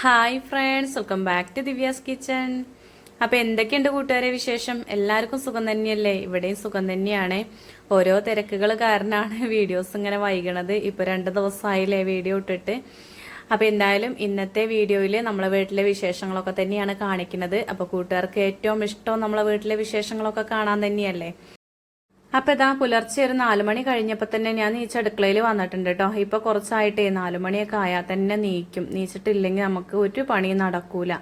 Hi friends welcome back to Divya's kitchen അപ്പോൾ എന്തൊക്കെയുണ്ട് കൂട്ടുകാരെ വിശേഷം? എല്ലാവർക്കും സുഖം തന്നെയല്ലേ? ഇവിടെയും സുഖം തന്നെയാണ്. ഓരോ തിരക്കുകൾ കാരണമാണ് വീഡിയോസ് ഇങ്ങനെ വൈകണത്. ഇപ്പോൾ രണ്ട് ദിവസമായില്ലേ വീഡിയോ ഇട്ടിട്ട്. അപ്പോൾ എന്തായാലും ഇന്നത്തെ വീഡിയോയിൽ നമ്മളെ വീട്ടിലെ വിശേഷങ്ങളൊക്കെ തന്നെയാണ് കാണിക്കുന്നത്. അപ്പോൾ കൂട്ടുകാർക്ക് ഏറ്റവും ഇഷ്ടം നമ്മളെ വീട്ടിലെ വിശേഷങ്ങളൊക്കെ കാണാൻ തന്നെയല്ലേ? അപ്പൊ ഇതാ പുലർച്ചെ ഒരു നാലുമണി കഴിഞ്ഞപ്പോ തന്നെ ഞാൻ നീച്ച അടുക്കളയിൽ വന്നിട്ടുണ്ട് കേട്ടോ ഇപ്പൊ കുറച്ചായിട്ടേ നാലുമണിയൊക്കെ ആയാൽ തന്നെ നീക്കും. നീച്ചിട്ടില്ലെങ്കിൽ നമുക്ക് ഒരു പണി നടക്കൂല.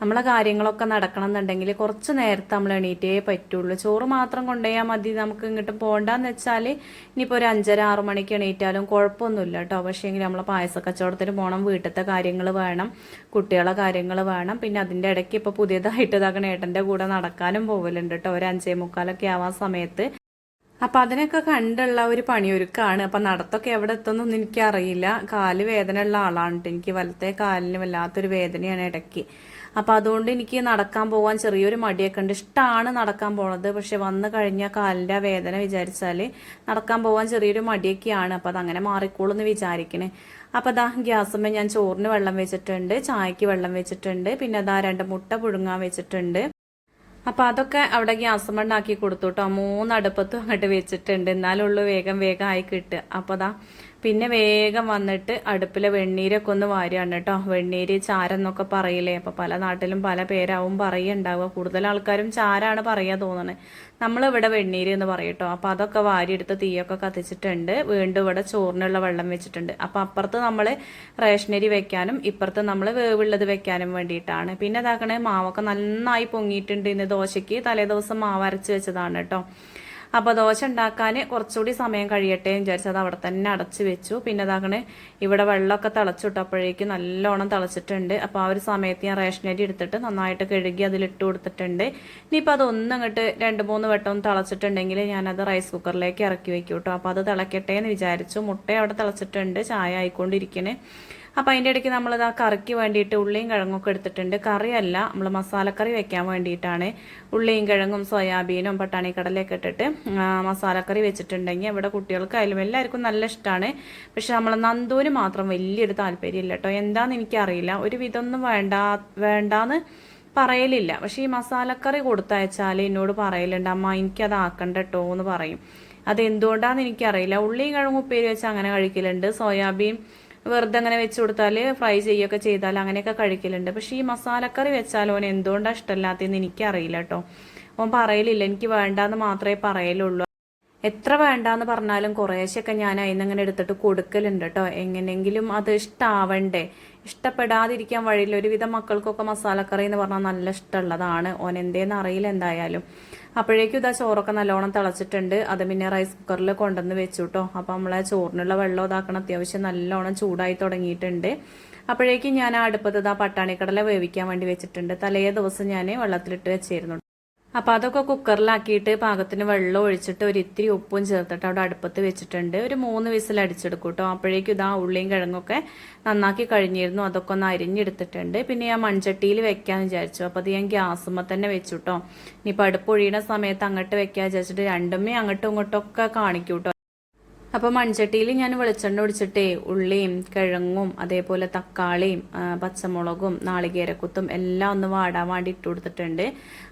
നമ്മളെ കാര്യങ്ങളൊക്കെ നടക്കണം എന്നുണ്ടെങ്കിൽ കുറച്ച് നേരത്തെ നമ്മൾ എണീറ്റേ പറ്റുള്ളൂ. ചോറ് മാത്രം കൊണ്ടുപോയാൽ മതി നമുക്ക് ഇങ്ങോട്ട് പോകണ്ടെന്ന് വെച്ചാൽ ഇനിയിപ്പോൾ ഒരു അഞ്ചര ആറു മണിക്ക് എണീറ്റാലും കുഴപ്പമൊന്നുമില്ല കേട്ടോ പക്ഷേ എങ്കിൽ നമ്മളെ പായസ കച്ചവടത്തിന് പോകണം വീട്ടിലത്തെ കാര്യങ്ങൾ വേണം കുട്ടികളെ കാര്യങ്ങൾ വേണം. പിന്നെ അതിന്റെ ഇടയ്ക്ക് ഇപ്പോൾ പുതിയതായിട്ട് ഇതാക്കണ ഏട്ടന്റെ കൂടെ നടക്കാനും പോകലുണ്ട് കേട്ടോ ഒരു അഞ്ചേ മുക്കാലൊക്കെ ആവാൻ സമയത്ത് അപ്പൊ അതിനൊക്കെ കണ്ടുള്ള ഒരു പണിയൊരുക്കാണ്. അപ്പൊ നടത്തൊക്കെ എവിടെ എത്തുന്നൊന്നും എനിക്കറിയില്ല. കാൽ വേദന ഉള്ള ആളാണ്. എനിക്ക്. വലത്തെ കാലിന് വല്ലാത്തൊരു വേദനയാണ് ഇടയ്ക്ക്. അപ്പൊ അതുകൊണ്ട് എനിക്ക് നടക്കാൻ പോകാൻ ചെറിയൊരു മടിയൊക്കെ ഉണ്ട്. ഇഷ്ടമാണ് നടക്കാൻ പോണത്. പക്ഷെ വന്നു കഴിഞ്ഞാൽ കാലിന്റെ വേദന വിചാരിച്ചാൽ നടക്കാൻ പോകാൻ ചെറിയൊരു മടിയൊക്കെയാണ്. അങ്ങനെ മാറിക്കോളൂ എന്ന് വിചാരിക്കണേ. അപ്പൊ അതാ ഗ്യാസമ്മ ഞാൻ ചോറിന് വെള്ളം വെച്ചിട്ടുണ്ട്. ചായക്ക് വെള്ളം വെച്ചിട്ടുണ്ട്. പിന്നെ അതാ രണ്ട് മുട്ട പുഴുങ്ങാൻ വെച്ചിട്ടുണ്ട്. അപ്പൊ അതൊക്കെ അവിടെ ഗ്യാസ് മണ്ണാക്കി കൊടുത്തു കേട്ടോ മൂന്നടുപ്പത്തും അങ്ങോട്ട് വെച്ചിട്ടുണ്ട്. എന്നാലുള്ളൂ വേഗം വേഗം ആയി കിട്ടുക. അപ്പൊ അതാ പിന്നെ വേഗം വന്നിട്ട് അടുപ്പിലെ വെണ്ണീരൊക്കെ ഒന്ന് വാരിയാണ് കേട്ടോ വെണ്ണീര് ചാരം എന്നൊക്കെ പറയില്ലേ? അപ്പൊ പല നാട്ടിലും പല പേരാവും പറയുണ്ടാവുക കൂടുതൽ ആൾക്കാരും ചാരാണ് പറയാ തോന്നണേ. നമ്മളിവിടെ വെണ്ണീര് എന്ന് പറയട്ടോ അപ്പൊ അതൊക്കെ വാരിയെടുത്ത് തീയൊക്കെ കത്തിച്ചിട്ടുണ്ട്. വീണ്ടും ഇവിടെ ചോറിനുള്ള വെള്ളം വെച്ചിട്ടുണ്ട്. അപ്പൊ അപ്പുറത്ത് നമ്മൾ റേഷനരി വെക്കാനും ഇപ്പുറത്ത് നമ്മൾ വേവുള്ളത് വെക്കാനും വേണ്ടിയിട്ടാണ്. പിന്നെ ഇതാക്കണേ മാവൊക്കെ നന്നായി പൊങ്ങിയിട്ടുണ്ട് ഇന്ന് ദോശയ്ക്ക്. തലേദിവസം മാവ് അരച്ച് വെച്ചതാണ് കേട്ടോ. അപ്പോൾ ദോശ ഉണ്ടാക്കാൻ കുറച്ചുകൂടി സമയം കഴിയട്ടെ എന്ന് വിചാരിച്ചത് അവിടെ തന്നെ അടച്ചു വെച്ചു. പിന്നെ അതാകണേ ഇവിടെ വെള്ളമൊക്കെ തിളച്ചിട്ടപ്പോഴേക്കും നല്ലോണം തിളച്ചിട്ടുണ്ട്. അപ്പോൾ ആ ഒരു സമയത്ത് ഞാൻ റേഷനരി എടുത്തിട്ട് നന്നായിട്ട് കഴുകി അതിലിട്ട് കൊടുത്തിട്ടുണ്ട്. ഇനിയിപ്പോൾ അതൊന്നും അങ്ങോട്ട് രണ്ട് മൂന്ന് വട്ടം തിളച്ചിട്ടുണ്ടെങ്കിൽ ഞാനത് റൈസ് കുക്കറിലേക്ക് ഇറക്കി വെക്കും കേട്ടോ. അപ്പോൾ അത് തിളക്കട്ടെ എന്ന് വിചാരിച്ചു. മുട്ട അവിടെ തിളച്ചിട്ടുണ്ട്. ചായ ആയിക്കൊണ്ടിരിക്കണേ. അപ്പം അതിന്റെ ഇടയ്ക്ക് നമ്മളിത് ആ കറിക്ക് വേണ്ടിയിട്ട് ഉള്ളിയും കിഴങ്ങൊക്കെ എടുത്തിട്ടുണ്ട്. കറിയല്ല നമ്മൾ മസാലക്കറി വെക്കാൻ വേണ്ടിയിട്ടാണ്. ഉള്ളിയും കിഴങ്ങും സോയാബീനും പട്ടാണി കടലയൊക്കെ ഇട്ടിട്ട് മസാലക്കറി വെച്ചിട്ടുണ്ടെങ്കിൽ ഇവിടെ കുട്ടികൾക്കായാലും എല്ലാവർക്കും നല്ല ഇഷ്ടമാണ് പക്ഷെ നമ്മൾ നന്ദൂന് മാത്രം വലിയൊരു താല്പര്യമില്ല കേട്ടോ. എന്താണെന്ന് എനിക്കറിയില്ല. ഒരു വിധമൊന്നും വേണ്ട വേണ്ടാന്ന് പറയലില്ല. പക്ഷെ ഈ മസാലക്കറി കൊടുത്തയച്ചാൽ എന്നോട് പറയലുണ്ട് അമ്മ എനിക്കത് ആക്കണ്ട കേട്ടോ എന്ന് പറയും. അത് എന്തുകൊണ്ടാന്ന് എനിക്കറിയില്ല. ഉള്ളിയും കിഴങ്ങും ഉപ്പേരി വെച്ച് അങ്ങനെ കഴിക്കലുണ്ട്. സോയാബീൻ വെറുതെ അങ്ങനെ വെച്ച് കൊടുത്താൽ ഫ്രൈ ചെയ്യുകയൊക്കെ ചെയ്താൽ അങ്ങനെയൊക്കെ കഴിക്കലുണ്ട്. പക്ഷേ ഈ മസാലക്കറി വെച്ചാൽ ഓൻ എന്തുകൊണ്ടാണ് ഇഷ്ടമില്ലാത്തതെന്ന് എനിക്കറിയില്ല കേട്ടോ. ഓൻ പറയലില്ല എനിക്ക് വേണ്ടാന്ന് മാത്രമേ പറയലുള്ളൂ. എത്ര വേണ്ടാന്ന് പറഞ്ഞാലും കുറേശ്ശൊക്കെ ഞാൻ അതിന് അങ്ങനെ എടുത്തിട്ട് കൊടുക്കലുണ്ട് കേട്ടോ. എങ്ങനെയെങ്കിലും അത് ഇഷ്ടാവണ്ടേ? ഇഷ്ടപ്പെടാതിരിക്കാൻ വഴിയില്ല. ഒരുവിധം മക്കൾക്കൊക്കെ മസാലക്കറി എന്ന് പറഞ്ഞാൽ നല്ല ഇഷ്ടമുള്ളതാണ്. ഓൻ എന്തേന്ന് അറിയില്ല എന്തായാലും. അപ്പോഴേക്കും ഇതാ ചോറൊക്കെ നല്ലോണം തിളച്ചിട്ടുണ്ട്. അത് പിന്നെ റൈസ് കുക്കറിൽ കൊണ്ടുവന്ന് വെച്ചു കേട്ടോ അപ്പോൾ നമ്മളെ ചോറിനുള്ള വെള്ളം ഇതാക്കണം. അത്യാവശ്യം നല്ലോണം ചൂടായി തുടങ്ങിയിട്ടുണ്ട്. അപ്പോഴേക്കും ഞാൻ അടുപ്പത്ത് ഇതാ പട്ടാണിക്കടല വേവിക്കാൻ വേണ്ടി വെച്ചിട്ടുണ്ട്. തലേ ദിവസം ഞാൻ വെള്ളത്തിലിട്ട് വെച്ചിരുന്നു. അപ്പൊ അതൊക്കെ കുക്കറിലാക്കിയിട്ട് പാകത്തിന് വെള്ളം ഒഴിച്ചിട്ട് ഒരു ഇത്തിരി ഉപ്പും ചേർത്തിട്ട് അവിടെ അടുപ്പത്ത് വെച്ചിട്ടുണ്ട്. ഒരു മൂന്ന് വിസിൽ അടിച്ചെടുക്കും കേട്ടോ. അപ്പോഴേക്കും ഇതാ ഉള്ളിയും കിഴങ്ങൊക്കെ നന്നാക്കി കഴിഞ്ഞിരുന്നു. അതൊക്കെ ഒന്ന് അരിഞ്ഞെടുത്തിട്ടുണ്ട്. പിന്നെ ഞാൻ മൺചട്ടിയിൽ വെക്കാൻ വിചാരിച്ചു. അപ്പൊ അത് ഞാൻ ഗ്യാസുമ്മ തന്നെ വെച്ചു കേട്ടോ. ഇനിയിപ്പോൾ അടുപ്പ് ഒഴിയണ സമയത്ത് അങ്ങോട്ട് വെക്കാൻ വിചാരിച്ചിട്ട് രണ്ടുമേ അങ്ങോട്ടും ഇങ്ങോട്ടും ഒക്കെ കാണിക്കും കേട്ടോ. അപ്പോൾ മൺചട്ടിയിൽ ഞാൻ വെളിച്ചെണ്ണ ഒടിച്ചിട്ടേ ഉള്ളിയും കിഴങ്ങും അതേപോലെ തക്കാളിയും പച്ചമുളകും നാളികേരക്കുത്തും എല്ലാം ഒന്ന് വാടാൻ വേണ്ടി ഇട്ട് കൊടുത്തിട്ടുണ്ട്.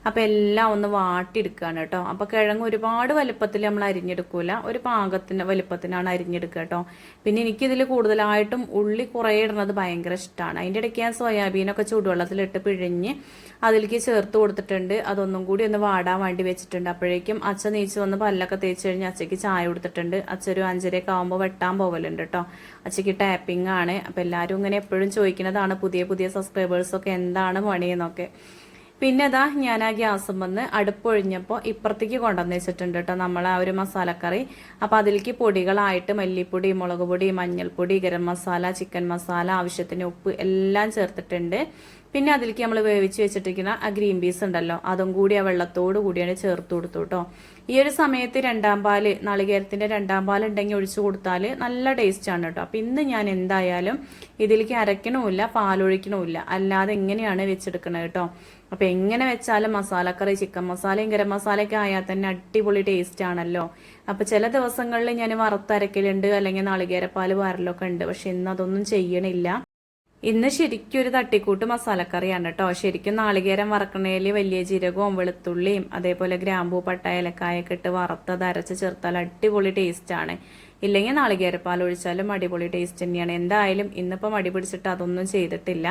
അപ്പോൾ എല്ലാം ഒന്ന് വാട്ടിയെടുക്കുകയാണ് കേട്ടോ. അപ്പോൾ കിഴങ്ങ് ഒരുപാട് വലുപ്പത്തിൽ നമ്മൾ അരിഞ്ഞെടുക്കൂല. ഒരു പാകത്തിന് വലുപ്പത്തിനാണ് അരിഞ്ഞെടുക്കുക കേട്ടോ. പിന്നെ എനിക്കിതിൽ കൂടുതലായിട്ടും ഉള്ളി കുറേ ഇടുന്നത് ഭയങ്കര ഇഷ്ടമാണ്. അതിന്റെ ഇടയ്ക്ക് ഞാൻ സോയാബീനൊക്കെ ചൂടുവെള്ളത്തിലിട്ട് പിഴിഞ്ഞ് അതിലേക്ക് ചേർത്ത് കൊടുത്തിട്ടുണ്ട്. അതൊന്നും കൂടി ഒന്ന് വാടാൻ വേണ്ടി വെച്ചിട്ടുണ്ട്. അപ്പോഴേക്കും അച്ഛൻ നീച്ച് വന്ന് പല്ലൊക്കെ തേച്ച് കഴിഞ്ഞ് അച്ഛയ്ക്ക് ചായ കൊടുത്തിട്ടുണ്ട്. അച്ഛ ഒരു അഞ്ചരയൊക്കെ ആകുമ്പോൾ വെട്ടാൻ പോകലുണ്ട് കേട്ടോ അച്ഛയ്ക്ക് ടാപ്പിംഗ് ആണ്. അപ്പം എല്ലാവരും ഇങ്ങനെ എപ്പോഴും ചോദിക്കുന്നതാണ് പുതിയ പുതിയ സബ്സ്ക്രൈബേഴ്സൊക്കെ എന്താണ് പണിയെന്നൊക്കെ പിന്നെ അതാ ഞാൻ ആ ഗ്യാസും വന്ന് അടുപ്പൊഴിഞ്ഞപ്പോൾ ഇപ്പുറത്തേക്ക് കൊണ്ടുവന്ന് വെച്ചിട്ടുണ്ട് കേട്ടോ നമ്മൾ ആ ഒരു മസാലക്കറി. അപ്പോൾ അതിലേക്ക് പൊടികളായിട്ട് മല്ലിപ്പൊടി മുളക് പൊടി മഞ്ഞൾപ്പൊടി ഗരം മസാല ചിക്കൻ മസാല ആവശ്യത്തിന് ഉപ്പ് എല്ലാം ചേർത്തിട്ടുണ്ട്. പിന്നെ അതിലേക്ക് നമ്മൾ വേവിച്ച് വെച്ചിട്ടിരിക്കുന്ന ആ ഗ്രീൻ പീസ് ഉണ്ടല്ലോ അതും കൂടി ആ വെള്ളത്തോട് കൂടിയാണ് ചേർത്ത് കൊടുത്തു കേട്ടോ. ഈ ഒരു സമയത്ത് രണ്ടാം പാൽ നാളികേരത്തിന്റെ രണ്ടാം പാൽ ഉണ്ടെങ്കിൽ ഒഴിച്ചു കൊടുത്താൽ നല്ല ടേസ്റ്റ് ആണ് കേട്ടോ. അപ്പൊ ഇന്ന് ഞാൻ എന്തായാലും ഇതിലേക്ക് അരക്കണമില്ല പാലൊഴിക്കണമില്ല. അല്ലാതെ എങ്ങനെയാണ് വെച്ചെടുക്കണത് കേട്ടോ? അപ്പൊ എങ്ങനെ വെച്ചാലും മസാലക്കറി ചിക്കൻ മസാലയും ഗരം മസാലയൊക്കെ ആയാൽ തന്നെ അടിപൊളി ടേസ്റ്റ് ആണല്ലോ. അപ്പൊ ചില ദിവസങ്ങളിൽ ഞാൻ വറുത്തരക്കലുണ്ട് അല്ലെങ്കിൽ നാളികേരപ്പാൽ വാരലൊക്കെ ഉണ്ട്. പക്ഷെ ഇന്ന് അതൊന്നും ചെയ്യണില്ല. ഇന്ന് ശരിക്കും ഒരു തട്ടിക്കൂട്ട് മസാലക്കറിയാണ് കേട്ടോ. ശരിക്കും നാളികേരം വറക്കണേൽ വലിയ ജീരകവും വെളുത്തുള്ളിയും അതേപോലെ ഗ്രാമ്പൂ പട്ട ഇലക്കായൊക്കെ ഇട്ട് വറുത്തത് അരച്ച് ചേർത്താൽ അടിപൊളി ടേസ്റ്റാണ് ഇല്ലെങ്കിൽ നാളികേരപ്പാൽ ഒഴിച്ചാലും അടിപൊളി ടേസ്റ്റ് തന്നെയാണ്. എന്തായാലും ഇന്നിപ്പം മടി പിടിച്ചിട്ട് അതൊന്നും ചെയ്തിട്ടില്ല.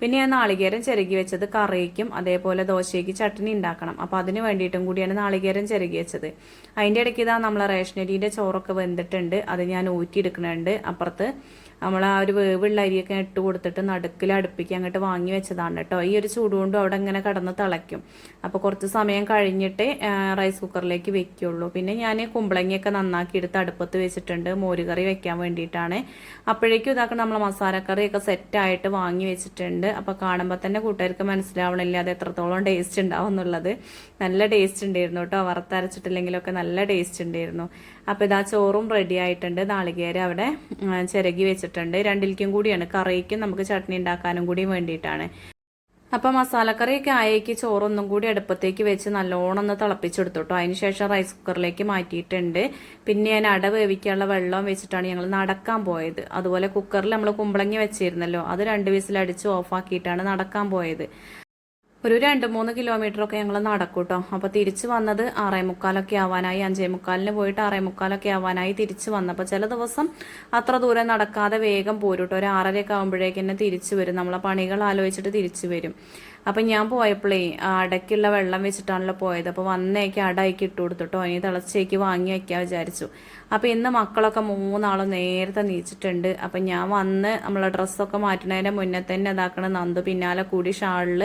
പിന്നെ ഞാൻ നാളികേരം ചെരുകി വെച്ചത് കറിക്കും അതേപോലെ ദോശയ്ക്ക് ചട്നി ഉണ്ടാക്കണം. അപ്പോൾ അതിന് വേണ്ടിയിട്ടും കൂടിയാണ് നാളികേരം ചെരുകി വെച്ചത്. അതിന്റെ ഇടയ്ക്ക് ഇതാ നമ്മളെ റേഷനരീന്റെ ചോറൊക്കെ വെന്തിട്ടുണ്ട്. അത് ഞാൻ ഊറ്റിയെടുക്കുന്നുണ്ട്. അപ്പുറത്ത് നമ്മൾ ആ ഒരു വേവുള്ള അരിയൊക്കെ ഇട്ട് കൊടുത്തിട്ട് നടുക്കിൽ അടുപ്പിക്ക് അങ്ങോട്ട് വാങ്ങി വെച്ചതാണ് കേട്ടോ. ഈ ഒരു ചൂടുകൊണ്ടും അവിടെ ഇങ്ങനെ കടന്ന് തിളയ്ക്കും. അപ്പോൾ കുറച്ച് സമയം കഴിഞ്ഞിട്ട് റൈസ് കുക്കറിലേക്ക് വെക്കുള്ളൂ. പിന്നെ ഞാൻ കുമ്പളങ്ങിയൊക്കെ നന്നാക്കി എടുത്ത് അടുപ്പത്ത് വെച്ചിട്ടുണ്ട്. മോരുകറി വെക്കാൻ വേണ്ടിയിട്ടാണ്. അപ്പോഴേക്കും ഇതാക്കണം നമ്മൾ മസാലക്കറിയൊക്കെ സെറ്റായിട്ട് വാങ്ങി വെച്ചിട്ടുണ്ട്. അപ്പോൾ കാണുമ്പോൾ തന്നെ കൂട്ടുകാർക്ക് മനസ്സിലാവണില്ല അത് എത്രത്തോളം ടേസ്റ്റ് ഉണ്ടാവും എന്നുള്ളത്. നല്ല ടേസ്റ്റ് ഉണ്ടായിരുന്നു കേട്ടോ. വറുത്തരച്ചിട്ടില്ലെങ്കിലൊക്കെ നല്ല ടേസ്റ്റ് ഉണ്ടായിരുന്നു. അപ്പോൾ ഇതാ ചോറും റെഡി ആയിട്ടുണ്ട്. നാളികേരം അവിടെ ചിരകി വെച്ചിട്ടുണ്ട്. രണ്ടിലേക്കും കൂടിയാണ്. കറിക്കും നമുക്ക് ചട്നി ഉണ്ടാക്കാനും കൂടി വേണ്ടിയിട്ടാണ്. അപ്പോൾ മസാലക്കറിയൊക്കെ ആയേക്ക് ചോറൊന്നും കൂടി അടുപ്പത്തേക്ക് വെച്ച് നല്ലോണം ഒന്ന് തിളപ്പിച്ചെടുത്തു കേട്ടോ അതിന് ശേഷം റൈസ് കുക്കറിലേക്ക് മാറ്റിയിട്ടുണ്ട്. പിന്നെ ഞാൻ അട വേവിക്കാനുള്ള വെള്ളം വെച്ചിട്ടാണ് ഞങ്ങൾ നടക്കാൻ പോയത്. അതുപോലെ കുക്കറിൽ നമ്മൾ കുമ്പളങ്ങി വെച്ചിരുന്നല്ലോ. അത് രണ്ട് വിസിലടിച്ച് ഓഫാക്കിയിട്ടാണ് നടക്കാൻ പോയത്. ഒരു രണ്ട് മൂന്ന് കിലോമീറ്റർ ഒക്കെ ഞങ്ങൾ നടക്കും കേട്ടോ അപ്പോൾ തിരിച്ചു വന്നത് ആറേ മുക്കാലൊക്കെ ആവാനായി. അഞ്ചേ മുക്കാലിന് പോയിട്ട് ആറേ മുക്കാലൊക്കെ ആവാനായി തിരിച്ചു വന്നപ്പോൾ ചില ദിവസം അത്ര ദൂരം നടക്കാതെ വേഗം പോരും കേട്ടോ ഒരു ആറരയൊക്കെ ആകുമ്പോഴേക്കും തന്നെ തിരിച്ചു വരും. നമ്മളെ പണികൾ ആലോചിച്ചിട്ട് തിരിച്ചു വരും. അപ്പം ഞാൻ പോയപ്പോഴേ അടയ്ക്കുള്ള വെള്ളം വെച്ചിട്ടാണല്ലോ പോയത്. അപ്പോൾ വന്നേക്ക് അടയ്ക്ക് ഇട്ട് കൊടുത്തിട്ടോ ഇനി തിളച്ചേക്ക് വാങ്ങി വയ്ക്കാൻ വിചാരിച്ചു. അപ്പോൾ ഇന്ന് മക്കളൊക്കെ മൂന്നാളും നേരത്തെ നീച്ചിട്ടുണ്ട്. അപ്പം ഞാൻ വന്ന് നമ്മളെ ഡ്രസ്സൊക്കെ മാറ്റുന്നതിന്റെ മുന്നേ തന്നെ ഇതാക്കണ നന്ദു പിന്നാലെ കൂടി ഷാളിൽ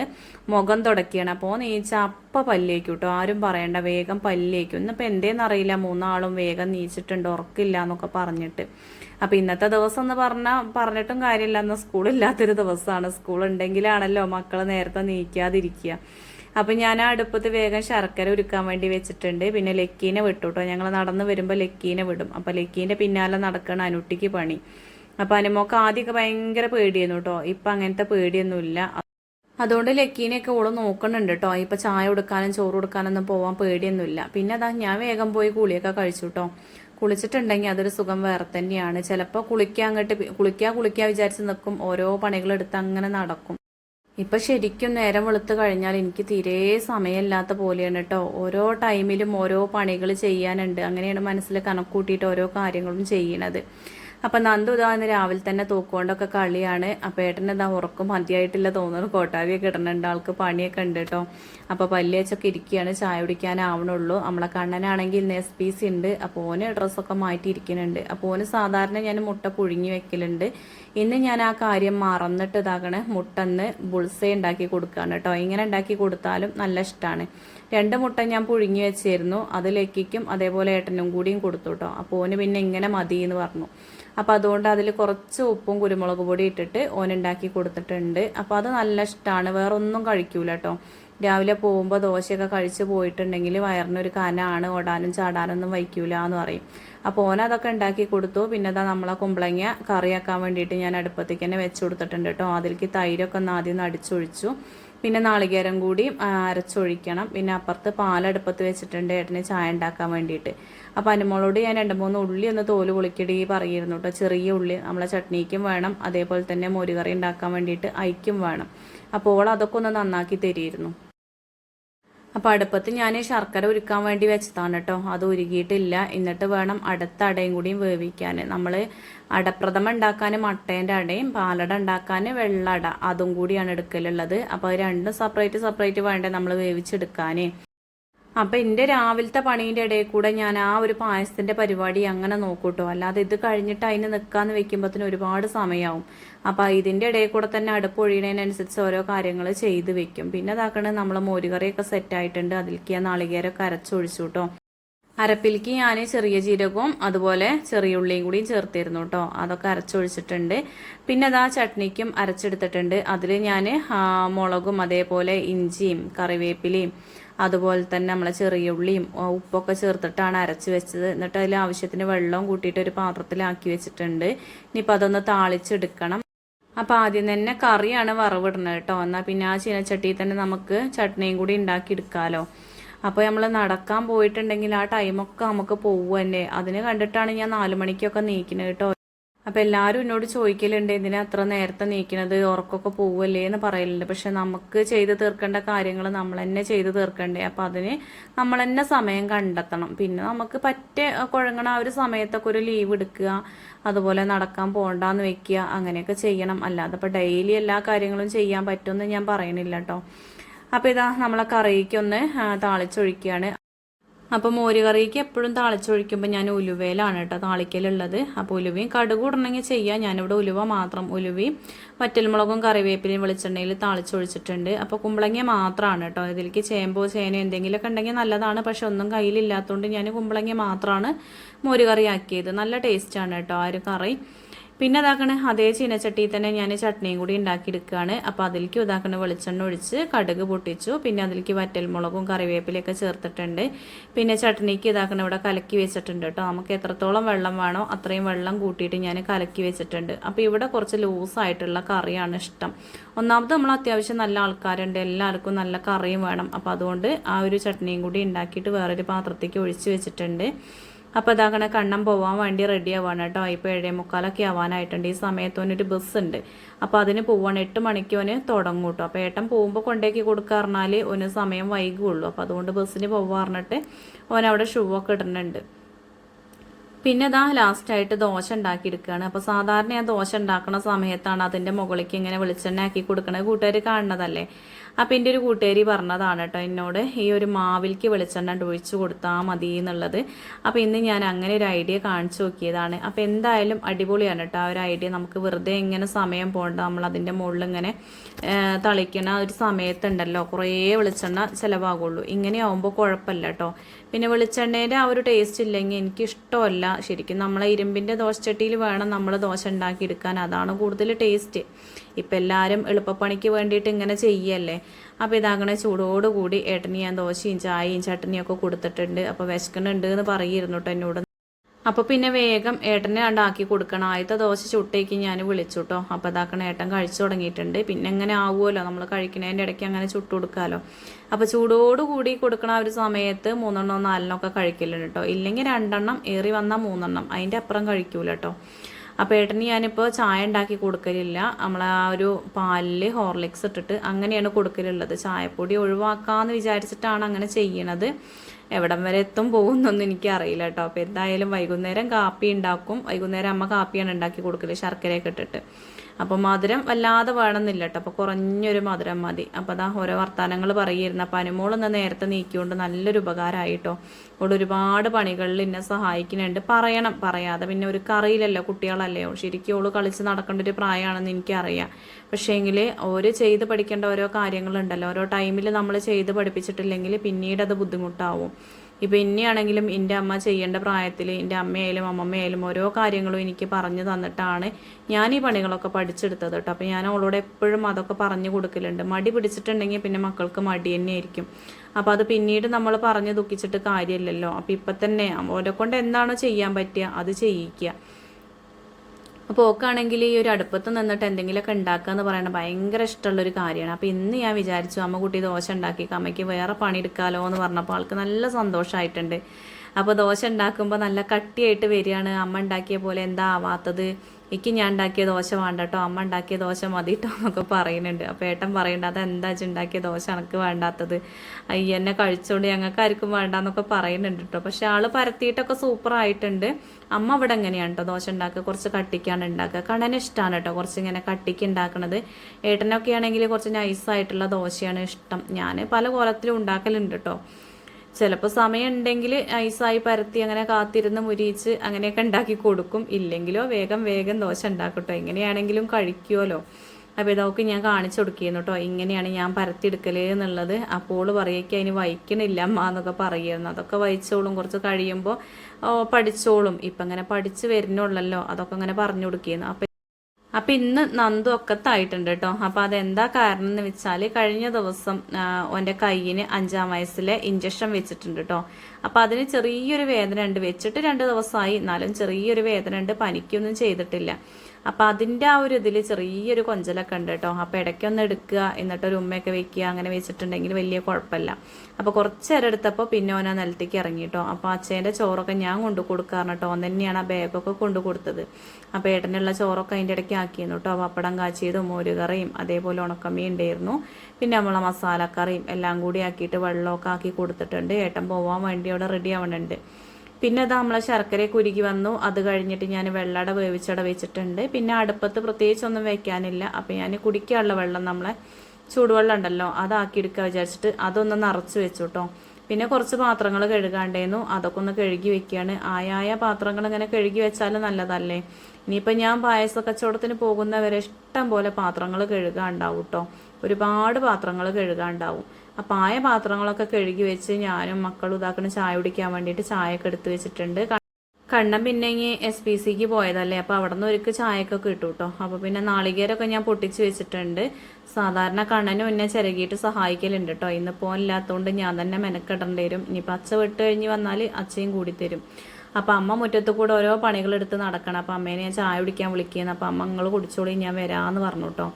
മുഖം തുടക്കിയാണ്. അപ്പോൾ നീച്ച അപ്പം പല്ലേക്കും കേട്ടോ ആരും പറയണ്ട വേഗം പല്ലേക്കും. ഇന്നിപ്പോൾ എന്തേന്ന് അറിയില്ല മൂന്നാളും വേഗം നീച്ചിട്ടുണ്ട് ഉറക്കില്ല എന്നൊക്കെ പറഞ്ഞിട്ട്. അപ്പോൾ ഇന്നത്തെ ദിവസം എന്ന് പറഞ്ഞാൽ പറഞ്ഞിട്ടും കാര്യമില്ല. എന്നാൽ സ്കൂളില്ലാത്തൊരു ദിവസമാണ് സ്കൂൾ ഉണ്ടെങ്കിലാണല്ലോ മക്കൾ നേരത്തെ നീക്കാതിരിക്കുക. അപ്പം ഞാൻ ആ അടുപ്പത്ത് വേഗം ശർക്കര ഉരുക്കാൻ വേണ്ടി വെച്ചിട്ടുണ്ട്. പിന്നെ ലക്കീനെ വിട്ടു കേട്ടോ ഞങ്ങൾ നടന്ന് വരുമ്പോൾ ലക്കീനെ വിടും. അപ്പം ലക്കീന്റെ പിന്നാലെ നടക്കണം അനുട്ടിക്ക് പണി. അപ്പം അനുമോക്ക് ആദ്യമൊക്കെ ഭയങ്കര പേടിയായിരുന്നു കേട്ടോ ഇപ്പം അങ്ങനത്തെ പേടിയൊന്നുമില്ല. അതുകൊണ്ട് ലക്കീനെയൊക്കെ ഓൾ നോക്കണുണ്ട് കേട്ടോ ഇപ്പം ചായ കൊടുക്കാനും ചോറ് കൊടുക്കാനൊന്നും പോകാൻ പേടിയൊന്നുമില്ല. പിന്നെ അതാ ഞാൻ വേഗം പോയി കുളിയൊക്കെ കഴിച്ചു കേട്ടോ കുളിച്ചിട്ടുണ്ടെങ്കിൽ അതൊരു സുഖം വേറെ തന്നെയാണ്. ചിലപ്പോൾ കുളിക്കാൻ അങ്ങോട്ട് കുളിക്കാൻ കുളിക്കാൻ വിചാരിച്ച് നിൽക്കും ഓരോ പണികളെടുത്ത് അങ്ങനെ നടക്കും. ഇപ്പം ശരിക്കും നേരം വെളുത്ത് കഴിഞ്ഞാൽ എനിക്ക് തീരെ സമയമില്ലാത്ത പോലെയാണ് കേട്ടോ ഓരോ ടൈമിലും ഓരോ പണികൾ ചെയ്യാനുണ്ട്. അങ്ങനെയാണ് മനസ്സിൽ കണക്കൂട്ടിയിട്ട് ഓരോ കാര്യങ്ങളും ചെയ്യണത്. അപ്പം നന്ദു ഇതാ ഇന്ന് രാവിലെ തന്നെ തൂക്കുകൊണ്ടൊക്കെ കളിയാണ്. അപ്പം ഏട്ടൻ ഉറക്കം മതിയായിട്ടില്ല തോന്നുന്നു. കോട്ടാവിയൊക്കെ ഇടണുണ്ട്. ആൾക്ക് പണിയൊക്കെ ഉണ്ട് കേട്ടോ. അപ്പോൾ പല്ലിയച്ചൊക്കെ ഇരിക്കുകയാണ്. ചായ കുടിക്കാനാവണുള്ളൂ നമ്മളെ കണ്ണനാണെങ്കിൽ ഇന്ന് എസ് പി സി ഉണ്ട്. അപ്പോൾ ഓന് ഡ്രസ്സൊക്കെ മാറ്റിയിരിക്കുന്നുണ്ട്. അപ്പോൾ ഓന് സാധാരണ ഞാൻ മുട്ട പുഴുങ്ങി വെക്കലുണ്ട്. ഇന്ന് ഞാൻ ആ കാര്യം മറന്നിട്ട് ഇതാകണേ മുട്ടന്ന് ബുൾസേ ഉണ്ടാക്കി കൊടുക്കുകയാണ് കേട്ടോ. ഇങ്ങനെ ഉണ്ടാക്കി കൊടുത്താലും നല്ല ഇഷ്ടമാണ്. രണ്ട് മുട്ട ഞാൻ പുഴുങ്ങി വെച്ചിരുന്നു. അത് ലക്കിക്കും അതേപോലെ ഏട്ടനും കൂടിയും കൊടുത്തു കേട്ടോ. അപ്പോൾ ഓന് പിന്നെ ഇങ്ങനെ മതി എന്ന് പറഞ്ഞു. അപ്പോൾ അതുകൊണ്ട് അതിൽ കുറച്ച് ഉപ്പും കുരുമുളക് പൊടി ഇട്ടിട്ട് ഓനുണ്ടാക്കി കൊടുത്തിട്ടുണ്ട്. അപ്പോൾ അത് നല്ല ഇഷ്ടമാണ് വേറൊന്നും കഴിക്കൂല കേട്ടോ രാവിലെ പോകുമ്പോൾ ദോശയൊക്കെ കഴിച്ച് പോയിട്ടുണ്ടെങ്കിൽ വയറിനൊരു കനാണ് ഓടാനും ചാടാനൊന്നും വയ്ക്കൂല എന്ന് പറയും. അപ്പോൾ ഓനതൊക്കെ ഉണ്ടാക്കി കൊടുത്തു. പിന്നെ അതാ നമ്മളെ കുമ്പളങ്ങ കറിയാക്കാൻ വേണ്ടിയിട്ട് ഞാൻ അടുപ്പത്തേക്ക് തന്നെ വെച്ച് കൊടുത്തിട്ടുണ്ട് കേട്ടോ അതിലേക്ക് തൈരൊക്കെ ഒന്ന് ആദ്യം ഒന്ന് അടിച്ചൊഴിച്ചു. പിന്നെ നാളികേരം കൂടി അരച്ചൊഴിക്കണം. പിന്നെ അപ്പുറത്ത് പാലടുപ്പത്ത് വെച്ചിട്ടുണ്ട് ഏട്ടന് ചായ ഉണ്ടാക്കാൻ വേണ്ടിയിട്ട്. അപ്പോൾ അനുമോളോട് ഞാൻ രണ്ട് മൂന്ന് ഉള്ളി ഒന്ന് തോൽ പൊളിക്കടി പറയുന്നു കേട്ടോ ചെറിയ ഉള്ളി നമ്മളെ ചട്നിക്കും വേണം. അതേപോലെ തന്നെ മോരുകറി ഉണ്ടാക്കാൻ വേണ്ടിയിട്ട് ഐക്കും വേണം. അപ്പോൾ അതൊക്കെ ഒന്ന് നന്നാക്കി തരിയിരുന്നു അപ്പോൾ അടുപ്പത്ത് ഞാൻ ശർക്കര ഉരുക്കാൻ വേണ്ടി വെച്ചതാണ് കേട്ടോ അത് ഉരുകിയിട്ടില്ല. എന്നിട്ട് വേണം അടുത്ത അടയും കൂടിയും വേവിക്കാൻ നമ്മൾ അടപ്രഥമ ഉണ്ടാക്കാൻ മട്ടേന്റെ അടയും പാലട ഉണ്ടാക്കാൻ വെള്ളട. അതും കൂടിയാണ് എടുക്കലുള്ളത്. അപ്പോൾ രണ്ടും സെപ്പറേറ്റ് സെപ്പറേറ്റ് വേണ്ടേ നമ്മൾ വേവിച്ചെടുക്കാൻ അപ്പം എന്റെ രാവിലത്തെ പണീന്റെ ഇടയിൽ കൂടെ ഞാൻ ആ ഒരു പായസത്തിന്റെ പരിപാടി അങ്ങനെ നോക്കൂട്ടോ. അല്ലാതെ ഇത് കഴിഞ്ഞിട്ട് അതിന് നിൽക്കാന്ന് വെക്കുമ്പോഴത്തേന് ഒരുപാട് സമയമാവും അപ്പം ഇതിന്റെ ഇടയിൽ കൂടെ തന്നെ അടുപ്പ് ഒഴിയണതിനനുസരിച്ച് ഓരോ കാര്യങ്ങൾ ചെയ്ത് വെക്കും. പിന്നെ അതാക്കണേ നമ്മൾ മോരുകറിയൊക്കെ സെറ്റായിട്ടുണ്ട്. അതിലേക്ക് ആ നാളികേരമൊക്കെ അരച്ചൊഴിച്ചു കേട്ടോ അരപ്പിലേക്ക് ഞാൻ ചെറിയ ജീരകവും അതുപോലെ ചെറിയ ഉള്ളിയും കൂടി ചേർത്തിരുന്നു കേട്ടോ അതൊക്കെ അരച്ചൊഴിച്ചിട്ടുണ്ട്. പിന്നെ അതാ ചട്നിക്കും അരച്ചെടുത്തിട്ടുണ്ട്. അതിൽ ഞാൻ മുളകും അതേപോലെ ഇഞ്ചിയും കറിവേപ്പിലയും അതുപോലെ തന്നെ നമ്മളെ ചെറിയ ഉള്ളിയും ഉപ്പൊക്കെ ചേർത്തിട്ടാണ് അരച്ച് വെച്ചത്. എന്നിട്ട് അതിൽ ആവശ്യത്തിന് വെള്ളവും കൂട്ടിയിട്ട് ഒരു പാത്രത്തിലാക്കി വെച്ചിട്ടുണ്ട്. ഇനിയിപ്പോൾ അതൊന്ന് താളിച്ചെടുക്കണം. അപ്പം ആദ്യം തന്നെ കറിയാണ് വറവിടുന്നത് കേട്ടോ. എന്നാൽ പിന്നെ ആ ചീനച്ചട്ടിയിൽ തന്നെ നമുക്ക് ചട്നിയും കൂടി ഉണ്ടാക്കി എടുക്കാമല്ലോ അപ്പോൾ നമ്മൾ നടക്കാൻ പോയിട്ടുണ്ടെങ്കിൽ ആ ടൈമൊക്കെ നമുക്ക് പോകും തന്നെ അതിന് കണ്ടിട്ടാണ് ഞാൻ നാല് മണിക്കൊക്കെ നീക്കുന്നത് കേട്ടോ. അപ്പോൾ എല്ലാവരും എന്നോട് ചോദിക്കലുണ്ട് എന്തിനാ അത്ര നേരത്തെ നീക്കണത്? ഉറക്കമൊക്കെ പോവല്ലേ? എന്ന് പറയലുണ്ട്. പക്ഷെ നമുക്ക് ചെയ്ത് തീർക്കേണ്ട കാര്യങ്ങൾ നമ്മൾ തന്നെ ചെയ്ത് തീർക്കണ്ടേ? അപ്പോൾ അതിന് നമ്മൾ തന്നെ സമയം കണ്ടെത്തണം. പിന്നെ നമുക്ക് പറ്റ കുഴങ്ങണ ആ ഒരു സമയത്തൊക്കെ ഒരു ലീവ് എടുക്കുക അതുപോലെ നടക്കാൻ പോകണ്ടെന്ന് വെക്കുക അങ്ങനെയൊക്കെ ചെയ്യണം. അല്ലാതെ ഇപ്പോൾ ഡെയിലി എല്ലാ കാര്യങ്ങളും ചെയ്യാൻ പറ്റുമെന്ന് ഞാൻ പറയണില്ല കേട്ടോ അപ്പോൾ ഇതാ നമ്മളെ കറിക്കൊന്ന് താളിച്ചൊഴിക്കുകയാണ് അപ്പോൾ മോരുകറിക്ക് എപ്പോഴും താളിച്ചൊഴിക്കുമ്പോൾ ഞാൻ ഉലുവയിലാണ് കേട്ടോ താളിക്കലുള്ളത്. അപ്പോൾ ഉലുവയും കടുക് ഉടണമെങ്കിൽ ചെയ്യാം. ഞാനിവിടെ ഉലുവ മാത്രം ഉലുവയും വറ്റൽമുളകും കറിവേപ്പിലയും വെളിച്ചെണ്ണയിൽ താളിച്ചൊഴിച്ചിട്ടുണ്ട്. അപ്പോൾ കുമ്പളങ്ങ മാത്രമാണ് കേട്ടോ. ഇതിലേക്ക് ചേമ്പോ ചേനയോ എന്തെങ്കിലുമൊക്കെ ഉണ്ടെങ്കിൽ നല്ലതാണ്. പക്ഷെ ഒന്നും കയ്യിലില്ലാത്തതുകൊണ്ട് ഞാൻ കുമ്പളങ്ങ മാത്രമാണ് മോരുകറി ആക്കിയത്. നല്ല ടേസ്റ്റാണ് കേട്ടോ ആ ഒരു കറി. പിന്നെ ഇതാക്കണ അതേ ചീനച്ചട്ടിയിൽ തന്നെ ഞാൻ ചട്നിയും കൂടി ഉണ്ടാക്കിയെടുക്കുകയാണ്. അപ്പോൾ അതിലേക്ക് ഇതാക്കണ വെളിച്ചെണ്ണ ഒഴിച്ച് കടുക് പൊട്ടിച്ചു. പിന്നെ അതിലേക്ക് വറ്റൽമുളകും കറിവേപ്പിലൊക്കെ ചേർത്തിട്ടുണ്ട്. പിന്നെ ചട്നിക്ക് ഇതാക്കണ ഇവിടെ കലക്കി വെച്ചിട്ടുണ്ട് കേട്ടോ. നമുക്ക് എത്രത്തോളം വെള്ളം വേണോ അത്രയും വെള്ളം കൂട്ടിയിട്ട് ഞാൻ കലക്കി വെച്ചിട്ടുണ്ട്. അപ്പോൾ ഇവിടെ കുറച്ച് ലൂസായിട്ടുള്ള കറിയാണ് ഇഷ്ടം. ഒന്നാമത് നമ്മൾ അത്യാവശ്യം നല്ല ആൾക്കാരുണ്ട്. എല്ലാവർക്കും നല്ല കറിയും വേണം. അപ്പോൾ അതുകൊണ്ട് ആ ഒരു ചട്നിയും കൂടി ഉണ്ടാക്കിയിട്ട് വേറൊരു പാത്രത്തേക്ക് ഒഴിച്ച് വെച്ചിട്ടുണ്ട്. അപ്പോൾ ഇതാക്കണ കണ്ണം പോവാൻ വണ്ടി റെഡി ആവാണ് കേട്ടോ. ഇപ്പോൾ ഏഴേ മുക്കാലൊക്കെ ആവാനായിട്ടുണ്ട്. ഈ സമയത്തോനൊരു ബസ് ഉണ്ട്. അപ്പോൾ അതിന് പോവാണ്. എട്ട് മണിക്ക് ഓന് തുടങ്ങും കേട്ടോ അപ്പോൾ ഏട്ടൻ പോകുമ്പോൾ കൊണ്ടേക്ക് കൊടുക്കാറിഞ്ഞാൽ ഓന് സമയം വൈകുള്ളൂ. അപ്പോൾ അതുകൊണ്ട് ബസ്സിന് പോവാറിഞ്ഞിട്ട് ഓൻ അവിടെ ഷൂ ഒക്കെ ഇടുന്നുണ്ട്. പിന്നെ ഇതാ ലാസ്റ്റായിട്ട് ദോശ ഉണ്ടാക്കിയെടുക്കുകയാണ്. അപ്പോൾ സാധാരണ ഞാൻ ദോശ ഉണ്ടാക്കുന്ന സമയത്താണ് അതിന്റെ മുകളിലേക്ക് ഇങ്ങനെ വെളിച്ചെണ്ണ ആക്കി കൊടുക്കണത് കൂട്ടുകാർ കാണുന്നതല്ലേ? അപ്പം എന്റെ ഒരു കൂട്ടുകാരി പറഞ്ഞതാണ് കേട്ടോ എന്നോട് ഈ ഒരു മാവിലേക്ക് വെളിച്ചെണ്ണ ഒഴിച്ചു കൊടുത്താൽ മതി എന്നുള്ളത്. അപ്പോൾ ഇന്ന് ഞാൻ അങ്ങനെ ഒരു ഐഡിയ കാണിച്ചു നോക്കിയതാണ്. അപ്പോൾ എന്തായാലും അടിപൊളിയാണ് കേട്ടോ ആ ഒരു ഐഡിയ. നമുക്ക് വെറുതെ ഇങ്ങനെ സമയം പോകണ്ട. നമ്മൾ അതിന്റെ മുകളിൽ ഇങ്ങനെ തളിക്കണ ഒരു സമയത്തുണ്ടല്ലോ. കുറേ വെളിച്ചെണ്ണ ചിലവാകുള്ളൂ. ഇങ്ങനെ ആവുമ്പോൾ കുഴപ്പമില്ല കേട്ടോ. പിന്നെ വെളിച്ചെണ്ണേന്റെ ആ ഒരു ടേസ്റ്റ് ഇല്ലെങ്കിൽ എനിക്ക് ഇഷ്ടമല്ല ശരിക്കും. നമ്മളെ ഇരുമ്പിന്റെ ദോശച്ചട്ടിയിൽ വേണം നമ്മൾ ദോശ ഉണ്ടാക്കിയെടുക്കാൻ അതാണ് കൂടുതൽ ടേസ്റ്റ് ഇപ്പം എല്ലാവരും എളുപ്പപ്പണിക്ക് വേണ്ടിയിട്ട് ഇങ്ങനെ ചെയ്യല്ലേ? അപ്പോൾ ഇതാകണ ചൂടോടുകൂടി ഏട്ടന് ഞാൻ ദോശയും ചായയും ചട്ടനിയും ഒക്കെ കൊടുത്തിട്ടുണ്ട്. അപ്പോൾ വിശക്കണുണ്ട് എന്ന് പറയുന്നു കേട്ടോ എന്നോട്. അപ്പോൾ പിന്നെ വേഗം ഏട്ടനെ ഉണ്ടാക്കി കൊടുക്കണം. ആദ്യത്തെ ദോശ ചുട്ടേക്ക് ഞാൻ വിളിച്ചു കേട്ടോ അപ്പോൾ അതാക്കണ ഏട്ടൻ കഴിച്ചു തുടങ്ങിയിട്ടുണ്ട്. പിന്നെ എങ്ങനെ ആവുമല്ലോ? നമ്മൾ കഴിക്കുന്നതിന്റെ ഇടയ്ക്ക് അങ്ങനെ ചുട്ടു കൊടുക്കാമല്ലോ അപ്പോൾ ചൂടോടുകൂടി കൊടുക്കണ ഒരു സമയത്ത് മൂന്നെണ്ണോ നാലെണ്ണോ ഒക്കെ കഴിക്കലുണ്ട് കേട്ടോ ഇല്ലെങ്കിൽ രണ്ടെണ്ണം ഏറി വന്നാൽ മൂന്നെണ്ണം. അതിന്റെ അപ്പുറം കഴിക്കൂല കേട്ടോ അപ്പോൾ ഏട്ടന് ഞാനിപ്പോൾ ചായ ഉണ്ടാക്കി കൊടുക്കലില്ല. നമ്മൾ ആ ഒരു പാലിൽ ഹോർലിക്സ് ഇട്ടിട്ട് അങ്ങനെയാണ് കൊടുക്കലുള്ളത്. ചായപ്പൊടി ഒഴിവാക്കാമെന്ന് വിചാരിച്ചിട്ടാണ് അങ്ങനെ ചെയ്യണത്. എവിടം വരെ എത്തും പോകുന്നൊന്നും എനിക്ക് അറിയില്ല കേട്ടോ. അപ്പോൾ എന്തായാലും വൈകുന്നേരം കാപ്പി ഉണ്ടാക്കും. വൈകുന്നേരം അമ്മ കാപ്പിയാണ് ഉണ്ടാക്കി കൊടുക്കൽ ശർക്കരയൊക്കെ ഇട്ടിട്ട്. അപ്പോൾ മധുരം വല്ലാതെ വേണമെന്നില്ല കേട്ടോ അപ്പോൾ കുറഞ്ഞൊരു മധുരം മതി. അപ്പോൾ അതാ ഓരോ വർത്തമാനങ്ങൾ പറയുമായിരുന്നു അപ്പോൾ അനുമോളൊന്ന് നേരത്തെ നീക്കിയോണ്ട് നല്ലൊരു ഉപകാരമായിട്ടോ ഇവിടെ ഒരുപാട് പണികളിൽ എന്നെ സഹായിക്കുന്നുണ്ട്. പറയണം. പറയാതെ പിന്നെ ഒരു കറിയില്ലല്ലോ കുട്ടികളല്ലയോ ശരിക്കും ഓൾ കളിച്ച് നടക്കേണ്ട ഒരു പ്രായമാണെന്ന് എനിക്കറിയാം. പക്ഷേങ്കിൽ ഓര് ചെയ്ത് പഠിക്കേണ്ട ഓരോ കാര്യങ്ങളുണ്ടല്ലോ. ഓരോ ടൈമിൽ നമ്മൾ ചെയ്ത് പഠിപ്പിച്ചിട്ടില്ലെങ്കിൽ പിന്നീട് അത് ബുദ്ധിമുട്ടാവും. ഇപ്പം ഇനിയാണെങ്കിലും എന്റെ അമ്മ ചെയ്യേണ്ട പ്രായത്തിൽ എന്റെ അമ്മയായാലും അമ്മമ്മയായാലും ഓരോ കാര്യങ്ങളും എനിക്ക് പറഞ്ഞു തന്നിട്ടാണ് ഞാൻ ഈ പണികളൊക്കെ പഠിച്ചെടുത്തത് കേട്ടോ. അപ്പോൾ ഞാൻ അവളോട് എപ്പോഴും അതൊക്കെ പറഞ്ഞു കൊടുക്കലുണ്ട്. മടി പിടിച്ചിട്ടുണ്ടെങ്കിൽ പിന്നെ മക്കൾക്ക് മടി തന്നെയായിരിക്കും. അപ്പോൾ അത് പിന്നീട് നമ്മൾ പറഞ്ഞു ദുഃഖിച്ചിട്ട് കാര്യമില്ലല്ലോ. അപ്പോൾ ഇപ്പം തന്നെ ഓരെ കൊണ്ട് എന്താണോ ചെയ്യാൻ പറ്റുക? അത് ചെയ്യിക്കുക. അപ്പോൾ ഓക്കാണെങ്കിൽ ഈ ഒരു അടുപ്പത്ത് നിന്നിട്ട് എന്തെങ്കിലുമൊക്കെ ഉണ്ടാക്കുക എന്ന് പറയുന്നത് ഭയങ്കര ഇഷ്ടമുള്ളൊരു കാര്യമാണ്. അപ്പോൾ ഇന്ന് ഞാൻ വിചാരിച്ചു അമ്മ കുട്ടി ദോശ ഉണ്ടാക്കി അമ്മയ്ക്ക് വേറെ പണി എടുക്കാലോ എന്ന് പറഞ്ഞപ്പോൾ ആൾക്ക് നല്ല സന്തോഷമായിട്ടുണ്ട്. അപ്പോൾ ദോശ ഉണ്ടാക്കുമ്പോൾ നല്ല കട്ടിയായിട്ട് വരികയാണ്. അമ്മ ഉണ്ടാക്കിയ പോലെ എന്താ ആവാത്തത്? എനിക്ക് ഞാൻ ഉണ്ടാക്കിയ ദോശ വേണ്ട കേട്ടോ അമ്മ ഉണ്ടാക്കിയ ദോശ മതി കേട്ടോ എന്നൊക്കെ പറയുന്നുണ്ട്. അപ്പോൾ ഏട്ടൻ പറയുന്നുണ്ട് അതെന്താ ഉണ്ടാക്കിയ ദോശ എനിക്ക് വേണ്ടാത്തത്? എന്നെ കഴിച്ചുകൊണ്ട് ഞങ്ങൾക്ക് ആർക്കും വേണ്ടെന്നൊക്കെ പറയുന്നുണ്ട് കേട്ടോ പക്ഷെ ആൾ പരത്തിയിട്ടൊക്കെ സൂപ്പർ ആയിട്ടുണ്ട്. അമ്മ ഇവിടെ എങ്ങനെയാണ് കേട്ടോ ദോശ ഉണ്ടാക്കുക? കുറച്ച് കട്ടിക്കാണ് ഉണ്ടാക്കുക. കണ്ണന് ഇഷ്ടമാണ് കേട്ടോ കുറച്ച് ഇങ്ങനെ കട്ടിക്ക് ഉണ്ടാക്കുന്നത് ഏട്ടനൊക്കെ ആണെങ്കിൽ കുറച്ച് നൈസായിട്ടുള്ള ദോശയാണ് ഇഷ്ടം. ഞാൻ പല കോലത്തിലും ഉണ്ടാക്കലുണ്ട് കേട്ടോ ചിലപ്പോൾ സമയം ഉണ്ടെങ്കിൽ ഐസായി പരത്തി അങ്ങനെ കാത്തിരുന്ന് മുരിയിച്ച് അങ്ങനെയൊക്കെ ഉണ്ടാക്കി കൊടുക്കും. ഇല്ലെങ്കിലോ വേഗം വേഗം ദോശ ഉണ്ടാക്കട്ടോ. എങ്ങനെയാണെങ്കിലും കഴിക്കുമല്ലോ അപ്പോൾ ഇതൊക്കെ ഞാൻ കാണിച്ചു കൊടുക്കുന്നു കേട്ടോ. ഇങ്ങനെയാണ് ഞാൻ പരത്തിയെടുക്കൽ എന്നുള്ളത്. അപ്പോൾ പറയൊക്കെ അതിന് വഹിക്കണില്ല അമ്മ എന്നൊക്കെ പറയുന്നു അതൊക്കെ വഹിച്ചോളും കുറച്ച് കഴിയുമ്പോൾ പഠിച്ചോളും. ഇപ്പം അങ്ങനെ പഠിച്ച് വരുന്നുള്ളല്ലോ. അതൊക്കെ അങ്ങനെ പറഞ്ഞു കൊടുക്കുന്നു അപ്പം അപ്പം ഇന്ന് നന്ദു ഒക്കെ തായിട്ടുണ്ട് കേട്ടോ. അപ്പം അതെന്താ കാരണം എന്ന് വെച്ചാൽ കഴിഞ്ഞ ദിവസം ഓന്റെ കയ്യിന് അഞ്ചാം വയസ്സിലെ ഇഞ്ചക്ഷൻ വെച്ചിട്ടുണ്ട് കേട്ടോ. അപ്പം അതിന് ചെറിയൊരു വേദന ഉണ്ട്. വെച്ചിട്ട് രണ്ട് ദിവസമായി. എന്നാലും ചെറിയൊരു വേദന ഉണ്ട്. പനിക്കൊന്നും ചെയ്തിട്ടില്ല. അപ്പം അതിന്റെ ആ ഒരു ഇതിൽ ചെറിയൊരു കൊഞ്ചലൊക്കെ ഉണ്ട് കേട്ടോ. അപ്പോൾ ഇടയ്ക്കൊന്ന് എടുക്കുക എന്നിട്ട് ഒരു ഉമ്മയൊക്കെ വെക്കുക അങ്ങനെ വെച്ചിട്ടുണ്ടെങ്കിൽ വലിയ കുഴപ്പമില്ല. അപ്പോൾ കുറച്ച് നേരം എടുത്തപ്പോൾ പിന്നെ ഓന നിലത്തേക്ക് ഇറങ്ങി കേട്ടോ. അപ്പോൾ അച്ഛന്റെ ചോറൊക്കെ ഞാൻ കൊണ്ടു കൊടുക്കാറുണ്ട് കേട്ടോ. ഓൻ തന്നെയാണ് ആ ബാഗൊക്കെ കൊണ്ടു കൊടുത്തത്. അപ്പോൾ ഏട്ടനുള്ള ചോറൊക്കെ അതിന്റെ ഇടയ്ക്ക് ആക്കിയിരുന്നു കേട്ടോ. പപ്പടം കാച്ചിയതും മോരുകറിയും അതേപോലെ ഉണക്കമീൻ ഉണ്ടായിരുന്നു. പിന്നെ നമ്മളെ മസാലക്കറിയും എല്ലാം കൂടി ആക്കിയിട്ട് വെള്ളമൊക്കെ ആക്കി കൊടുത്തിട്ടുണ്ട്. ഏട്ടൻ പോവാൻ വേണ്ടി അവിടെ റെഡി ആവണുണ്ട്. പിന്നെ അത് നമ്മളെ ശർക്കര കുരുകി വന്നു. അത് കഴിഞ്ഞിട്ട് ഞാൻ വെള്ളട വേവിച്ചട വെച്ചിട്ടുണ്ട്. പിന്നെ അടുപ്പത്ത് പ്രത്യേകിച്ചൊന്നും വെക്കാനില്ല. അപ്പം ഞാൻ കുടിക്കാനുള്ള വെള്ളം നമ്മളെ ചൂടുവെള്ളം ഉണ്ടല്ലോ അതാക്കി എടുക്കുക വിചാരിച്ചിട്ട് അതൊന്ന് നിറച്ച് വെച്ചു കേട്ടോ പിന്നെ കുറച്ച് പാത്രങ്ങൾ കഴുകാണ്ടേന്നു അതൊക്കെ ഒന്ന് കഴുകി വെക്കുകയാണ് ആയായ പാത്രങ്ങൾ ഇങ്ങനെ കഴുകി വെച്ചാൽ നല്ലതല്ലേ? ഇനിയിപ്പോൾ ഞാൻ പായസ കച്ചവടത്തിന് പോകുന്നവരെ ഇഷ്ടം പോലെ പാത്രങ്ങൾ കഴുകാണ്ടാവും കേട്ടോ ഒരുപാട് പാത്രങ്ങൾ കഴുകാണ്ടാവും. അപ്പം ആയ പാത്രങ്ങളൊക്കെ കഴുകി വെച്ച് ഞാനും മക്കളും ഇതാക്കുന്ന ചായ കുടിക്കാൻ വേണ്ടിയിട്ട് ചായയൊക്കെ എടുത്ത് വെച്ചിട്ടുണ്ട്. കണ്ണം പിന്നെ ഇനി എസ് പി സിക്ക് പോയതല്ലേ അപ്പോൾ അവിടെ നിന്ന് ഒരുക്ക് ചായയൊക്കെ കിട്ടും കേട്ടോ അപ്പോൾ പിന്നെ നാളികേരൊക്കെ ഞാൻ പൊട്ടിച്ച് വെച്ചിട്ടുണ്ട്. സാധാരണ കണ്ണന് മുന്നേ ചിരകിയിട്ട് സഹായിക്കലുണ്ട് കേട്ടോ ഇന്ന് പോകാനില്ലാത്തതുകൊണ്ട് ഞാൻ തന്നെ മെനക്കെടേണ്ടി വരും. ഇനിയിപ്പോൾ അച്ഛ വിട്ട് കഴിഞ്ഞ് വന്നാൽ അച്ഛയും കൂടി തരും. അപ്പം അമ്മ മുറ്റത്ത് കൂടെ ഓരോ പണികളെടുത്ത് നടക്കണം. അപ്പം അമ്മേനെ ഞാൻ ചായ കുടിക്കാൻ വിളിക്കുന്നു. അപ്പം അമ്മ നിങ്ങൾ കുടിച്ചോളി ഞാൻ വരാമെന്ന് പറഞ്ഞു കേട്ടോ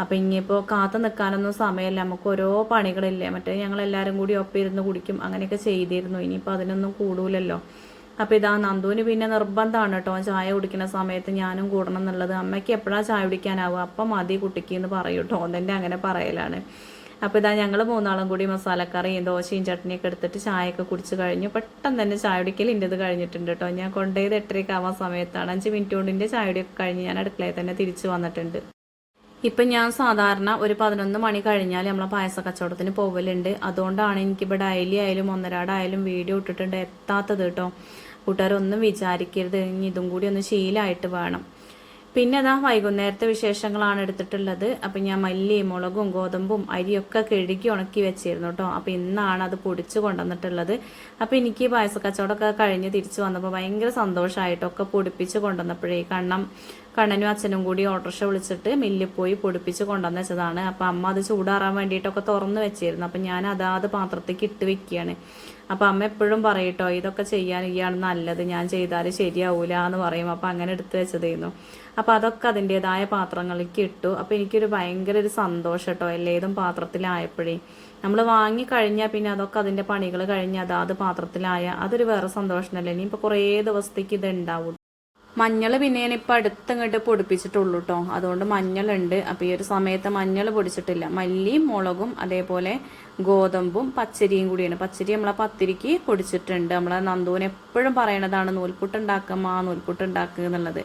അപ്പം ഇനിയിപ്പോൾ കാത്തു നിൽക്കാനൊന്നും സമയമില്ല. നമുക്ക് ഓരോ പണികളില്ലേ? മറ്റേ ഞങ്ങൾ എല്ലാവരും കൂടി ഒപ്പം ഇരുന്ന് കുടിക്കും. അങ്ങനെയൊക്കെ ചെയ്തിരുന്നു. ഇനിയിപ്പോൾ അതിനൊന്നും കൂടൂലല്ലോ. അപ്പോൾ ഇതാ നന്ദുവിന് പിന്നെ നിർബന്ധമാണ് കേട്ടോ. ചായ കുടിക്കുന്ന സമയത്ത് ഞാനും കൂടണം എന്നുള്ളത്. അമ്മയ്ക്ക് എപ്പോഴാണ് ചായ കുടിക്കാനാവുക? അപ്പം മതി കുട്ടിക്ക് എന്ന് പറയും കേട്ടോ. അതെന്റെ അങ്ങനെ പറയലാണ്. അപ്പോൾ ഇതാ ഞങ്ങൾ മൂന്നാളും കൂടി മസാലക്കറിയും ദോശയും ചട്നിയൊക്കെ എടുത്തിട്ട് ചായയൊക്കെ കുടിച്ച് കഴിഞ്ഞു. പെട്ടെന്ന് തന്നെ ചായ കുടിക്കൽ ഇന്റെത് കഴിഞ്ഞിട്ടുണ്ട് കേട്ടോ. ഞാൻ കൊണ്ടുപോയത് എട്ടരയ്ക്ക് ആവാൻ സമയത്താണ്. അഞ്ച് മിനിറ്റ് കൊണ്ട് എന്റെ ചായ കുടിയൊക്കെ കഴിഞ്ഞ് ഞാൻ അടുക്കളയിൽ തന്നെ തിരിച്ചു വന്നിട്ടുണ്ട്. ഇപ്പം ഞാൻ സാധാരണ ഒരു പതിനൊന്ന് മണി കഴിഞ്ഞാൽ നമ്മളെ പായസ കച്ചവടത്തിന് പോവലുണ്ട്. അതുകൊണ്ടാണ് എനിക്കിപ്പോൾ ഡെയിലി ആയാലും ഒന്നരാടായാലും വീഡിയോ ഇട്ടിട്ടുണ്ട്. എത്താത്തത് കേട്ടോ കൂട്ടുകാരൊന്നും വിചാരിക്കരുത്. ഇനി ഇതും കൂടി ഒന്ന് ശീലമായിട്ട് വേണം. പിന്നെ അതാ വൈകുന്നേരത്തെ വിശേഷങ്ങളാണ് എടുത്തിട്ടുള്ളത്. അപ്പം ഞാൻ മല്ലി മുളകും ഗോതമ്പും അരിയൊക്കെ കഴുകി ഉണക്കി വെച്ചിരുന്നു കേട്ടോ അപ്പം ഇന്നാണ് അത് പൊടിച്ച് കൊണ്ടുവന്നിട്ടുള്ളത്. അപ്പം എനിക്ക് പായസ കച്ചവടമൊക്കെ കഴിഞ്ഞ് തിരിച്ചു വന്നപ്പോൾ ഭയങ്കര സന്തോഷമായിട്ടൊക്കെ പൊടിപ്പിച്ച് കൊണ്ടുവന്നപ്പോഴേ കണ്ണം കണ്ണനും അച്ഛനും കൂടി ഓട്ടോറിക്ഷ വിളിച്ചിട്ട് മില്ലിൽ പോയി പൊടിപ്പിച്ച് കൊണ്ടുവന്ന് വെച്ചതാണ് അപ്പം അമ്മ അത് ചൂടാറാൻ വേണ്ടിയിട്ടൊക്കെ തുറന്ന് വെച്ചിരുന്നു. അപ്പം ഞാൻ അതാത് പാത്രത്തേക്ക് ഇട്ട് വെക്കുകയാണ് അപ്പം അമ്മ എപ്പോഴും പറയട്ടോ ഇതൊക്കെ ചെയ്യാൻ ഇയാണ് നല്ലത്. ഞാൻ ചെയ്താൽ ശരിയാവൂല എന്ന് പറയും. അപ്പം അങ്ങനെ എടുത്ത് വെച്ചതായിരുന്നു അപ്പം അതൊക്കെ അതിന്റെതായ പാത്രങ്ങളിലേക്ക് ഇട്ടു. അപ്പം എനിക്കൊരു ഭയങ്കര ഒരു സന്തോഷം കേട്ടോ എല്ലേതും പാത്രത്തിലായപ്പോഴേ. നമ്മൾ വാങ്ങി കഴിഞ്ഞാൽ പിന്നെ അതൊക്കെ അതിന്റെ പണികൾ കഴിഞ്ഞ് അതാത് പാത്രത്തിലായ അതൊരു വേറെ സന്തോഷമല്ലേ ഇനിയിപ്പോൾ കുറേ ദിവസത്തേക്ക് ഇത് ഉണ്ടാവും മഞ്ഞൾ പിന്നെ ഞാൻ ഇപ്പം അടുത്തങ്ങോട്ട് പൊടിപ്പിച്ചിട്ടുള്ളൂ കേട്ടോ അതുകൊണ്ട് മഞ്ഞളുണ്ട്. അപ്പോൾ ഈ ഒരു സമയത്ത് മഞ്ഞൾ പൊടിച്ചിട്ടില്ല. മല്ലിയും മുളകും അതേപോലെ ഗോതമ്പും പച്ചരിയും കൂടിയാണ്. പച്ചരി നമ്മളെ പത്തിരിക്ക് പൊടിച്ചിട്ടുണ്ട്. നമ്മളെ നന്ദുവിന് എപ്പോഴും പറയണതാണ് നൂൽപുട്ട് ഉണ്ടാക്കുക നൂൽപുട്ട് ഉണ്ടാക്കുക എന്നുള്ളത്.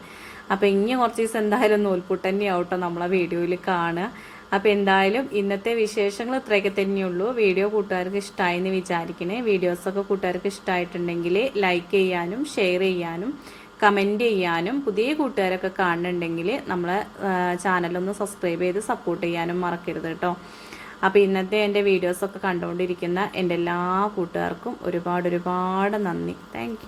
അപ്പോൾ ഇനി കുറച്ച് ദിവസം എന്തായാലും നൂൽപുട്ട് തന്നെയാവും കേട്ടോ നമ്മളെ വീഡിയോയിൽ കാണുക. അപ്പോൾ എന്തായാലും ഇന്നത്തെ വിശേഷങ്ങൾ ഇത്രയൊക്കെ തന്നെയുള്ളൂ. വീഡിയോ കൂട്ടുകാർക്ക് ഇഷ്ടമായി എന്ന് വിചാരിക്കണേ. വീഡിയോസൊക്കെ കൂട്ടുകാർക്ക് ഇഷ്ടമായിട്ടുണ്ടെങ്കിൽ ലൈക്ക് ചെയ്യാനും ഷെയർ ചെയ്യാനും കമന്റ് ചെയ്യാനും പുതിയ കൂട്ടുകാരൊക്കെ കാണുന്നുണ്ടെങ്കിൽ നമ്മളെ ചാനലൊന്ന് സബ്സ്ക്രൈബ് ചെയ്ത് സപ്പോർട്ട് ചെയ്യാനും മറക്കരുത് കേട്ടോ. അപ്പോൾ ഇന്നത്തെ എന്റെ വീഡിയോസൊക്കെ കണ്ടുകൊണ്ടിരിക്കുന്ന എന്റെ എല്ലാ കൂട്ടുകാർക്കും ഒരുപാട് ഒരുപാട് നന്ദി. താങ്ക്